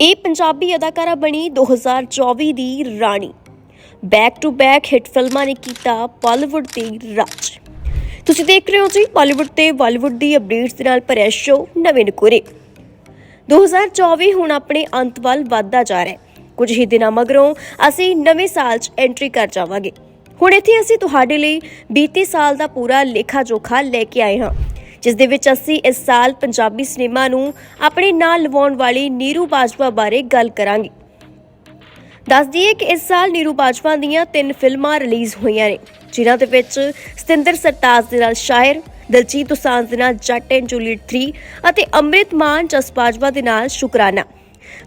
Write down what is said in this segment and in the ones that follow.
ਇਹ ਪੰਜਾਬੀ ਅਦਾਕਾਰਾ ਬਣੀ 2024 ਦੀ ਰਾਣੀ। ਬੈਕ ਟੂ ਬੈਕ ਹਿੱਟ ਫਿਲਮਾਂ ਨੇ ਕੀਤਾ ਬਾਲੀਵੁੱਡ ਤੇ ਰਾਜ। ਤੁਸੀਂ ਦੇਖ ਰਹੇ ਹੋ ਜੀ ਬਾਲੀਵੁੱਡ ਤੇ ਬਾਲੀਵੁੱਡ ਦੀ ਅਪਡੇਟਸ ਦੇ ਨਾਲ ਭਰਿਆ ਸ਼ੋਅ ਨਵੇਂ ਨਕੁਰੇ। 2024 ਹੁਣ ਆਪਣੇ ਅੰਤ ਵੱਲ ਵੱਧਦਾ ਜਾ ਰਿਹਾ ਹੈ। ਕੁਝ ਹੀ ਦਿਨਾਂ ਮਗਰੋਂ ਅਸੀਂ ਨਵੇਂ ਸਾਲ 'ਚ ਐਂਟਰੀ ਕਰ ਜਾਵਾਂਗੇ। ਹੁਣ ਇੱਥੇ ਅਸੀਂ ਤੁਹਾਡੇ ਲਈ ਬੀਤੇ ਸਾਲ ਦਾ ਪੂਰਾ ਲੇਖਾ ਜੋਖਾ ਲੈ ਕੇ ਆਏ ਹਾਂ। ਜਿਸ ਦੇ ਵਿੱਚ ਅਸੀਂ ਇਸ ਸਾਲ ਪੰਜਾਬੀ ਸਿਨੇਮਾ ਨੂੰ ਆਪਣੇ ਨਾਲ ਲਵਾਉਣ ਵਾਲੀ ਨੀਰੂ ਬਾਜਵਾ ਬਾਰੇ ਗੱਲ ਕਰਾਂਗੇ। ਦੱਸ ਦਈਏ ਕਿ ਇਸ ਸਾਲ ਨੀਰੂ ਬਾਜਵਾ ਦੀਆਂ ਤਿੰਨ ਫਿਲਮਾਂ ਰਿਲੀਜ਼ ਹੋਈਆਂ ਨੇ, ਜਿਨ੍ਹਾਂ ਦੇ ਵਿੱਚ ਸਤਿੰਦਰ ਸਰਤਾਜ ਦੇ ਨਾਲ ਸ਼ਾਇਰ ਦਲਜੀਤ ਦੋਸਾਂਝ ਦੇ ਨਾਲ ਜੱਟ ਐਂਡ ਜੂਲੀਅਟ 3 ਅਤੇ ਅੰਮ੍ਰਿਤ ਮਾਨ ਜਸ ਬਾਜਵਾ ਦੇ ਨਾਲ ਸ਼ੁਕਰਾਨਾ।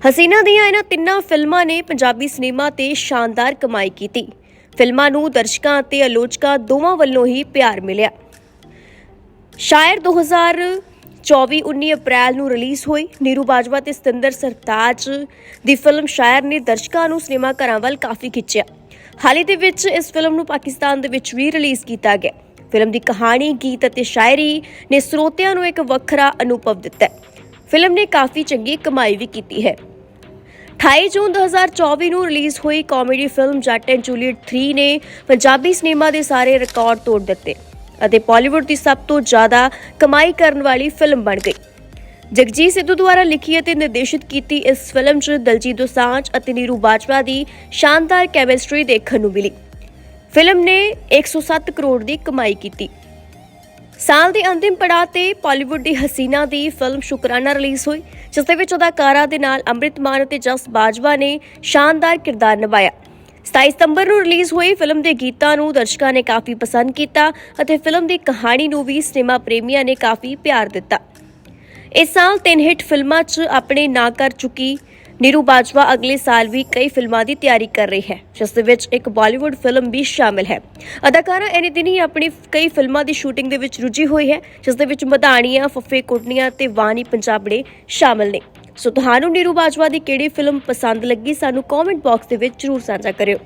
ਹਸੀਨਾ ਦੀਆਂ ਇਹਨਾਂ ਤਿੰਨਾਂ ਫਿਲਮਾਂ ਨੇ ਪੰਜਾਬੀ ਸਿਨੇਮਾ ਤੇ ਸ਼ਾਨਦਾਰ ਕਮਾਈ ਕੀਤੀ। ਫਿਲਮਾਂ ਨੂੰ ਦਰਸ਼ਕਾਂ ਅਤੇ ਆਲੋਚਕਾਂ ਦੋਵਾਂ ਵੱਲੋਂ ਹੀ ਪਿਆਰ ਮਿਲਿਆ। ਸ਼ਾਇਰ 2024 19 ਅਪ੍ਰੈਲ ਨੂੰ ਰਿਲੀਜ਼ ਹੋਈ। ਨੀਰੂ ਬਾਜਵਾ ਤੇ ਸਤਿੰਦਰ ਸਰਤਾਜ ਦੀ ਫਿਲਮ ਸ਼ਾਇਰ ਨੇ ਦਰਸ਼ਕਾਂ ਨੂੰ ਸਿਨੇਮਾ ਘਰਾਂ ਵੱਲ ਕਾਫੀ ਖਿੱਚਿਆ। ਹਾਲ ਹੀ ਦੇ ਵਿੱਚ ਇਸ ਫਿਲਮ ਨੂੰ ਪਾਕਿਸਤਾਨ ਦੇ ਵਿੱਚ ਵੀ ਰਿਲੀਜ਼ ਕੀਤਾ ਗਿਆ। ਫਿਲਮ ਦੀ ਕਹਾਣੀ, ਗੀਤ ਅਤੇ ਸ਼ਾਇਰੀ ਨੇ ਸਰੋਤਿਆਂ ਨੂੰ ਇੱਕ ਵੱਖਰਾ ਅਨੁਭਵ ਦਿੱਤਾ। ਫਿਲਮ ਨੇ ਕਾਫੀ ਚੰਗੀ ਕਮਾਈ ਵੀ ਕੀਤੀ ਹੈ। 28 ਜੂਨ 2024 ਨੂੰ ਰਿਲੀਜ਼ ਹੋਈ comedy film Jatt and Juliet 3 ਨੇ ਪੰਜਾਬੀ ਸਿਨੇਮਾ ਦੇ ਸਾਰੇ ਰਿਕਾਰਡ ਤੋੜ ਦਿੱਤੇ। ਅਤੇ ਬਾਲੀਵੁੱਡ ਦੀ ਸਭ ਤੋਂ ਜ਼ਿਆਦਾ ਕਮਾਈ ਕਰਨ ਵਾਲੀ ਫਿਲਮ ਬਣ ਗਈ। ਜਗਜੀਤ ਸਿੱਧੂ ਦੁਆਰਾ ਲਿਖੀ ਅਤੇ ਨਿਰਦੇਸ਼ਿਤ ਕੀਤੀ ਇਸ ਫਿਲਮ 'ਚ ਦਲਜੀਤ ਦੋਸਾਂਝ ਅਤੇ ਨੀਰੂ ਬਾਜਵਾ ਦੀ ਸ਼ਾਨਦਾਰ ਕੈਮਿਸਟਰੀ ਦੇਖਣ ਨੂੰ ਮਿਲੀ। ਫਿਲਮ ਨੇ 107 ਕਰੋੜ ਦੀ ਕਮਾਈ ਕੀਤੀ। ਸਾਲ ਦੇ ਅੰਤਿਮ ਪੜਾਅ ਤੇ ਪਾਲੀਵੁੱਡ ਦੀ ਹਸੀਨਾ ਦੀ ਫਿਲਮ ਸ਼ੁਕਰਾਨਾ ਰਿਲੀਜ਼ ਹੋਈ, ਜਿਸ ਦੇ ਵਿੱਚ ਅਦਾਕਾਰਾ ਦੇ ਨਾਲ ਅੰਮ੍ਰਿਤ ਮਾਨ ਅਤੇ ਜਸ ਬਾਜਵਾ ਨੇ ਸ਼ਾਨਦਾਰ ਕਿਰਦਾਰ ਨਿਭਾਇਆ। 27 ਸਤੰਬਰ ਨੂੰ ਰਿਲੀਜ਼ ਹੋਈ ਫਿਲਮ ਦੇ ਗੀਤਾਂ ਨੂੰ ਦਰਸ਼ਕਾਂ ਨੇ ਕਾਫੀ ਪਸੰਦ ਕੀਤਾ ਅਤੇ ਫਿਲਮ ਦੀ ਕਹਾਣੀ ਨੂੰ ਵੀ ਸਿਨੇਮਾ ਪ੍ਰੇਮੀਆਂ ਨੇ ਕਾਫੀ ਪਿਆਰ ਦਿੱਤਾ। ਇਸ ਸਾਲ ਤਿੰਨ ਹਿੱਟ ਫਿਲਮਾਂ 'ਚ ਆਪਣੇ ਨਾਂ ਕਰ ਚੁੱਕੀ ਨੀਰੂ ਬਾਜਵਾ ਅਗਲੇ ਸਾਲ ਵੀ ਕਈ ਫਿਲਮਾਂ ਦੀ ਤਿਆਰੀ ਕਰ ਰਹੀ ਹੈ, ਜਿਸ ਦੇ ਵਿੱਚ ਇੱਕ ਬਾਲੀਵੁੱਡ ਫਿਲਮ ਵੀ ਸ਼ਾਮਿਲ ਹੈ। ਅਦਾਕਾਰਾ ਇੰਨੇ ਦਿਨ ਹੀ ਆਪਣੀ ਕਈ ਫਿਲਮਾਂ ਦੀ ਸ਼ੂਟਿੰਗ ਦੇ ਵਿੱਚ ਰੁੱਝੀ ਹੋਈ ਹੈ, ਜਿਸ ਦੇ ਵਿੱਚ ਮਧਾਣੀਆਂ, ਫੱਫੇ ਕੁੱਟਨੀਆਂ ਤੇ ਵਾਨੀ ਪੰਜਾਬੜੇ ਸ਼ਾਮਿਲ ਨੇ। ਸੋ ਤੁਹਾਨੂੰ ਨੀਰੂ ਬਾਜਵਾ ਦੀ ਕਿਹੜੀ ਫਿਲਮ ਪਸੰਦ ਲੱਗੀ? ਸਾਨੂੰ ਕਮੈਂਟ ਬਾਕਸ ਦੇ ਵਿੱਚ ਜਰੂਰ ਸਾਂਝਾ ਕਰਿਓ।